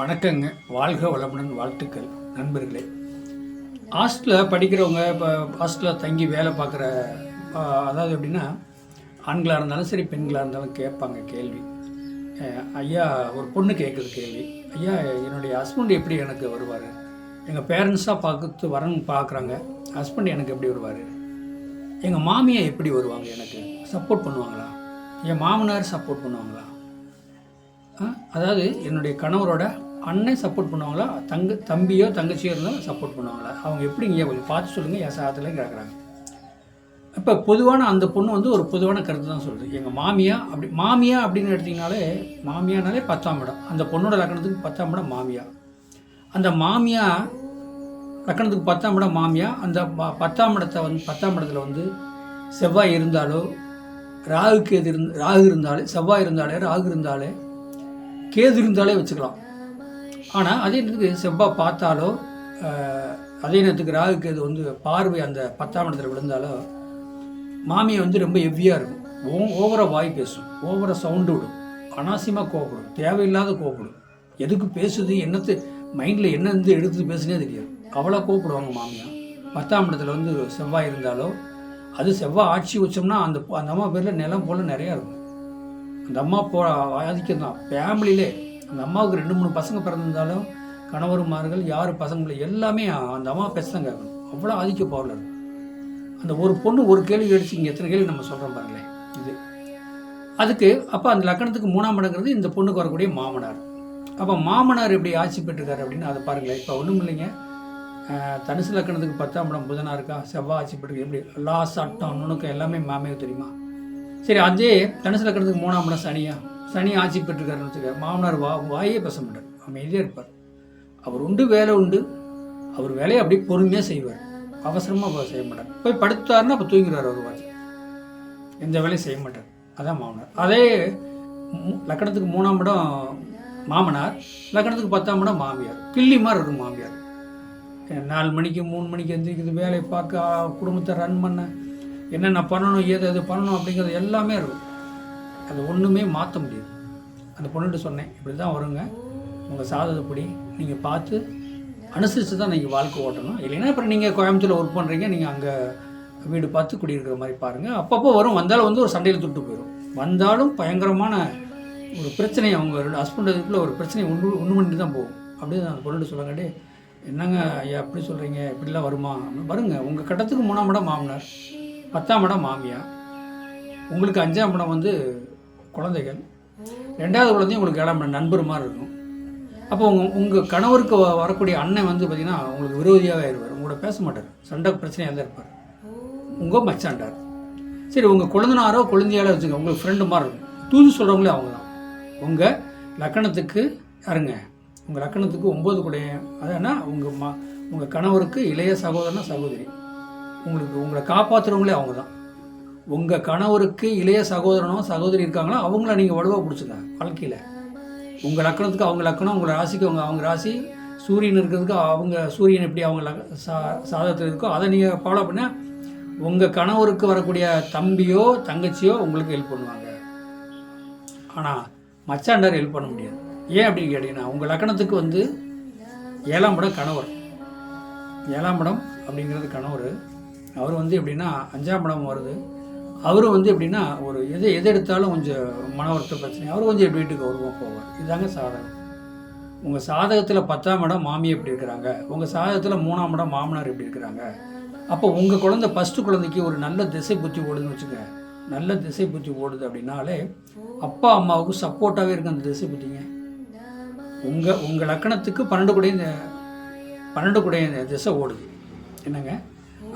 வணக்கங்க. வாழ்க வளமுடன் வாழ்த்துக்கள் நண்பர்களே. ஹாஸ்டலில் படிக்கிறவங்க இப்போ ஹாஸ்டலில் தங்கி வேலை பார்க்குற அதாவது எப்படின்னா ஆண்களாக இருந்தாலும் சரி பெண்களாக இருந்தாலும் கேட்பாங்க கேள்வி. ஐயா ஒரு பொண்ணு கேட்குது கேள்வி. ஐயா என்னுடைய ஹஸ்பண்ட் எப்படி எனக்கு வருவார்? எங்கள் பேரண்ட்ஸாக பார்த்து வரணும் பார்க்குறாங்க. ஹஸ்பண்ட் எனக்கு எப்படி வருவார்? எங்கள் மாமியார் எப்படி வருவாங்க எனக்கு? சப்போர்ட் பண்ணுவாங்களா? என் மாமனார் சப்போர்ட் பண்ணுவாங்களா? அதாவது என்னுடைய கணவரோட அண்ணன் சப்போர்ட் பண்ணுவாங்களா? தங்க தம்பியோ தங்கச்சியோ இருந்தாலும் சப்போர்ட் பண்ணுவாங்களா? அவங்க எப்படிங்க கொஞ்சம் பார்த்து சொல்லுங்கள் என் சாதத்துலேயும் கேட்குறாங்க இப்போ பொதுவான அந்த பொண்ணு வந்து ஒரு பொதுவான கருத்து தான் சொல்லுது. எங்கள் மாமியா அப்படி மாமியா அப்படின்னு எடுத்திங்கனாலே மாமியானாலே பத்தாம் இடம். அந்த பொண்ணோட லக்கணத்துக்கு பத்தாம் இடம் மாமியா. அந்த மாமியா லக்கணத்துக்கு பத்தாம் இடம் மாமியா. அந்த ப- பத்தாம் இடத்தை வந்து பத்தாம் இடத்துல வந்து செவ்வாய் இருந்தாலோ ராகுக்கு எது இருந்து ராகு இருந்தாலே செவ்வாய் இருந்தாலே ராகு இருந்தாலே கேது இருந்தாலே வச்சுக்கலாம். ஆனால் அதே நேரத்துக்கு செவ்வாய் பார்த்தாலோ அதே நேரத்துக்கு ராகு கேது வந்து பார்வை அந்த பத்தாம் இடத்துல விழுந்தாலோ மாமியை வந்து ரொம்ப ஹெவியாக இருக்கும். ஓ ஓவராக வாய் பேசும். ஓவராக சவுண்டு விடும். அனாவசியமாக கோவப்படும். தேவையில்லாத கோவப்படும். எதுக்கு பேசுது என்னத்து மைண்டில் என்ன இருந்து எடுத்து பேசுனே தெரியாது. அவ்வளோ கோவப்படுவாங்க மாமியார் பத்தாம் இடத்துல வந்து செவ்வாய் இருந்தாலோ அது செவ்வாய் ஆட்சி வச்சோம்னா அந்த அந்த அம்மா பேரில் நிலம் போல் நிறையா இருக்கும். அந்த அம்மா போ ஆதிக்கம் தான் ஃபேமிலியிலே அந்த அம்மாவுக்கு ரெண்டு மூணு பசங்க பிறந்திருந்தாலும் கணவருமார்கள் யார் பசங்களை எல்லாமே அந்த அம்மா பேசுதாங்க கேட்கணும் அவ்வளோ ஆதிக்க பவரில் இருக்கும் அந்த ஒரு பொண்ணு ஒரு கேள்வி அடிச்சு இங்கே எத்தனை கேள்வி நம்ம சொல்கிறோம் பாருங்களேன். இது. அதுக்கு அப்போ அந்த லக்கணத்துக்கு மூணாம் இடங்கிறது இந்த பொண்ணுக்கு வரக்கூடிய மாமனார். அப்போ மாமனார் எப்படி ஆட்சி பெற்றிருக்காரு அப்படின்னு அதை பாருங்களேன். இப்போ ஒன்றும் இல்லைங்க. தனுசு லக்கணத்துக்கு பத்தாம் இடம் புதனாக இருக்கா செவ்வாய் ஆட்சி பெற்று எப்படி? லா சட்டம் நுணுக்கம் எல்லாமே மாமே தெரியுமா? சரி அதே தனுசு லக்கணத்துக்கு மூணாம் இடம் சனியா? சனி ஆட்சி பெற்றிருக்காருன்னு வச்சுக்க மாமனார் வா வாயே பேச மாட்டார். அமைதியாக இருப்பார். அவர் உண்டு வேலை உண்டு. அவர் வேலையை அப்படியே பொறுமையாக செய்வார். அவசரமாக செய்ய மாட்டார். போய் படுத்தாருன்னா அப்போ தூங்கிடுவார் அவர் வாட்டி எந்த வேலையும் செய்ய மாட்டார். அதான் மாமனார். அதே லக்கணத்துக்கு மூணாம் இடம் மாமனார். லக்கணத்துக்கு பத்தாம் இடம் மாமியார். கிள்ளி மாதிரி இருக்கும் மாமியார். நாலு மணிக்கு மூணு மணிக்கு எந்திரிக்கிறது வேலையை பார்க்க குடும்பத்தை ரன் பண்ண. என்னென்ன பண்ணணும் ஏது எது பண்ணணும் அப்படிங்கிறது எல்லாமே இருக்கும். அது ஒன்றுமே மாற்ற முடியாது. அந்த பொண்ணுகிட்ட சொன்னேன் இப்படி தான் வருங்க. உங்கள் சாதகப்படி நீங்கள் பார்த்து அனுசரித்து தான் நீங்கள் வாழ்க்கை ஓட்டணும். இல்லைன்னா அப்புறம் நீங்கள் கோயம்புத்தூரில் ஒர்க் பண்ணுறீங்க நீங்கள் அங்கே வீடு பார்த்து குடியிருக்கிற மாதிரி பாருங்கள் அப்பப்போ வரும். வந்தாலும் வந்து ஒரு சண்டையில் துட்டு போயிடும் வந்தாலும் பயங்கரமான ஒரு பிரச்சனை அவங்க ரெண்டு ஹஸ்பண்ட் இதுக்குள்ள ஒரு பிரச்சனை உண்டு ஒன்று பண்ணிட்டு தான் போகும். அப்படின்னு அந்த பொண்ணுகிட்ட சொல்லங்காட்டி என்னங்க ஐயா எப்படி சொல்கிறீங்க இப்படிலாம் வருமா? அப்படின்னு வருங்க. உங்கள் கட்டத்துக்கு மூணாம் இடம் மாமனார். பத்தாம் இடம் மாமியார் உங்களுக்கு அஞ்சாம் இடம் வந்து குழந்தைகள். ரெண்டாவது குழந்தையும் உங்களுக்கு ஏழாம் இடம் நண்பர் மாதிரி இருக்கும். அப்போ உங்கள் உங்கள் கணவருக்கு வ- வரக்கூடிய அண்ணன் வந்து பார்த்தீங்கன்னா உங்களுக்கு விரோதியாகவே ஆயிடுவார் உங்களோட பேச மாட்டார். சண்டை பிரச்சனையாக தான் இருப்பார். உங்கள் மச்சாண்டார் சரி உங்கள் குழந்தனாரோ குழந்தையாரோ வச்சுங்க உங்களுக்கு ஃப்ரெண்டு மாதிரி இருக்கும். தூது சொல்கிறவங்களே அவங்க தான் உங்கள் லக்கணத்துக்கு யாருங்க? உங்கள் லக்கணத்துக்கு ஒம்பது கூட அதானா உங்கள் மா உங்கள் கணவருக்கு இளைய சகோதரனா சகோதரி. உங்களுக்கு உங்களை காப்பாற்றுறவங்களே அவங்க தான் உங்கள் கணவருக்கு இளைய சகோதரனோ சகோதரி இருக்காங்களோ அவங்கள நீங்கள் வலுவாக பிடிச்சிக்க வாழ்க்கையில். உங்கள் லக்கணத்துக்கு அவங்க லக்கணம் உங்கள் ராசிக்கு அவங்க அவங்க ராசி சூரியன் இருக்கிறதுக்கு அவங்க சூரியன் எப்படி அவங்க சா சாதத்தில் இருக்கோ அதை நீங்கள் ஃபாலோ பண்ண உங்கள் கணவருக்கு வரக்கூடிய தம்பியோ தங்கச்சியோ உங்களுக்கு ஹெல்ப் பண்ணுவாங்க. ஆனால் மச்சாண்டார் ஹெல்ப் பண்ண முடியாது. ஏன் அப்படின்னு கேட்டிங்கன்னா உங்கள் லக்கணத்துக்கு வந்து ஏழாம் படம் கணவர். ஏழாம் படம் அப்படிங்கிறது கணவர். அவர் வந்து எப்படின்னா அஞ்சாம் படம் வருது. அவரும் வந்து எப்படின்னா ஒரு எது எது எடுத்தாலும் கொஞ்சம் மன வருத்த பிரச்சனை. அவர் கொஞ்சம் எப்படி வீட்டுக்கு வருவோம் போவார். இதுதாங்க சாதகம். உங்கள் சாதகத்தில் பத்தாம் இடம் மாமி எப்படி இருக்கிறாங்க? உங்கள் சாதகத்தில் மூணாம் இடம் மாமனார் எப்படி இருக்கிறாங்க? அப்போ உங்கள் குழந்தை ஃபஸ்ட்டு குழந்தைக்கு ஒரு நல்ல திசை புத்தி ஓடுதுன்னு வச்சுக்க நல்ல திசை புத்தி ஓடுது அப்படின்னாலே அப்பா அம்மாவுக்கு சப்போர்ட்டாகவே இருக்கு அந்த திசை புத்திங்க. உங்கள் உங்கள் லக்கணத்துக்கு பன்னெண்டு கூட இந்த பன்னெண்டு கூட இந்த திசை ஓடுது. என்னங்க?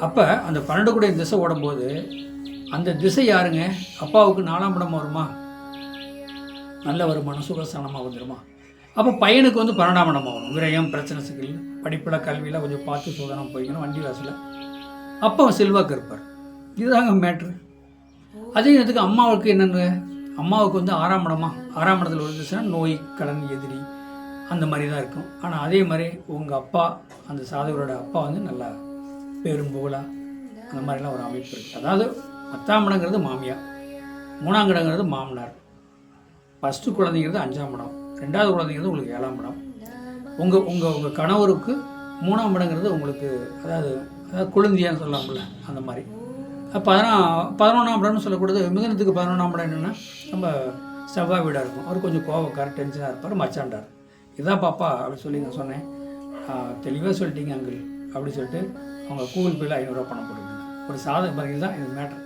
அப்போ அந்த பன்னெண்டு கூட திசை ஓடும்போது அந்த திசை யாருங்க? அப்பாவுக்கு நாலாம் இடம் வருமா? நல்ல வருமானம் சுகஸ்தானமாக வந்துடுமா அப்போ பையனுக்கு வந்து பன்னெண்டாம் இடம் வரும் விரயம் பிரச்சனை சிக்கல் படிப்பில் கல்வியில் கொஞ்சம் பார்த்து சோதனம் போய்க்கணும் வண்டி வாசலில். அப்போ செல்வாக்கு இருப்பார். இதுதாங்க மேட்ரு அதே நேரத்துக்கு அம்மாவுக்கு என்னென்னு அம்மாவுக்கு வந்து ஆறாம் இடமா? ஆறாம் இடத்துல விழுந்துச்சுன்னா நோய் கடன் எதிரி அந்த மாதிரி தான் இருக்கும். ஆனால் அதே மாதிரி உங்கள் அப்பா அந்த சாதகரோட அப்பா வந்து நல்லா பேரும் புகழா? அந்த மாதிரிலாம் ஒரு அமைப்பு இருக்குது அதாவது பத்தாம் இடங்கிறது மாமியார். மூணாம் இடங்கிறது மாமனார். ஃபஸ்ட்டு குழந்தைங்கிறது அஞ்சாம் இடம். ரெண்டாவது குழந்தைங்கிறது உங்களுக்கு ஏழாம் இடம். உங்கள் உங்கள் உங்கள் கணவருக்கு மூணாம் இடங்கிறது உங்களுக்கு அதாவது அதாவது குழந்தையான்னு சொல்லலாம்ல அந்த மாதிரி. பதினா பதினொன்றாம் இடம்னு சொல்லக்கூடாது. மிதனத்துக்கு பதினொன்றாம் இடம் என்னென்னா நம்ம செவ்வாய் வீடாக இருக்கும். அவர் கொஞ்சம் கோவக்கார டென்ஷனாக இருப்பார் மச்சாண்டார் இதான் பாப்பா அப்படின்னு சொல்லி நான் சொன்னேன். தெளிவாக சொல்லிட்டீங்க அங்கிள் அப்படி சொல்லிட்டு அவங்க கூகுள் பேயில் ஐநூறுரூவா பணம் போட்டுருக்காங்க ஒரு சாதக பதில் தான் இது மேட்டர்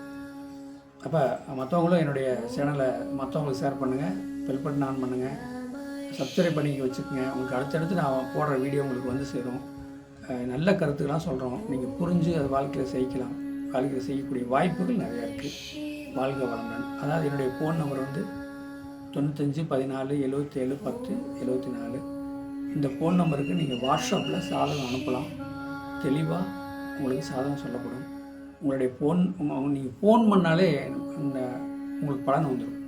அப்போ மற்றவங்களும் என்னுடைய சேனலை மற்றவங்களுக்கு ஷேர் பண்ணுங்கள் பெல் பட்டன் ஆன் பண்ணுங்கள் சப்ஸ்கிரைப் பண்ணி வச்சுக்கோங்க. உங்களுக்கு அடுத்தடுத்து நான் போடுற வீடியோ உங்களுக்கு வந்து சேரும். நல்ல கருத்துக்கெல்லாம் சொல்கிறோம் நீங்கள் புரிஞ்சு அது வாழ்க்கையில் செய்யலாம். வாழ்க்கையில் செய்யக்கூடிய வாய்ப்புகள் நிறையா இருக்குது வாழ்க வளமுடன். அதாவது என்னுடைய ஃபோன் நம்பர் வந்து தொண்ணூத்தஞ்சு பதினாலு எழுபத்தேழு பத்து எழுபத்தி நாலு. இந்த ஃபோன் நம்பருக்கு நீங்கள் வாட்ஸ்அப்பில் சாதகம் அனுப்பலாம். தெளிவாக உங்களுக்கு சாதகம் சொல்லப்படும். உங்களுடைய ஃபோன் நீங்கள் ஃபோன் பண்ணாலே அந்த உங்களுக்கு பலன் வந்துடும்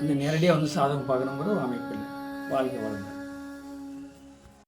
அந்த நேரடியாக வந்து சாதகம் பார்க்கணுங்கிற ஒரு அமைப்பு இல்லை. வாழ்க்கை வளர்ந்து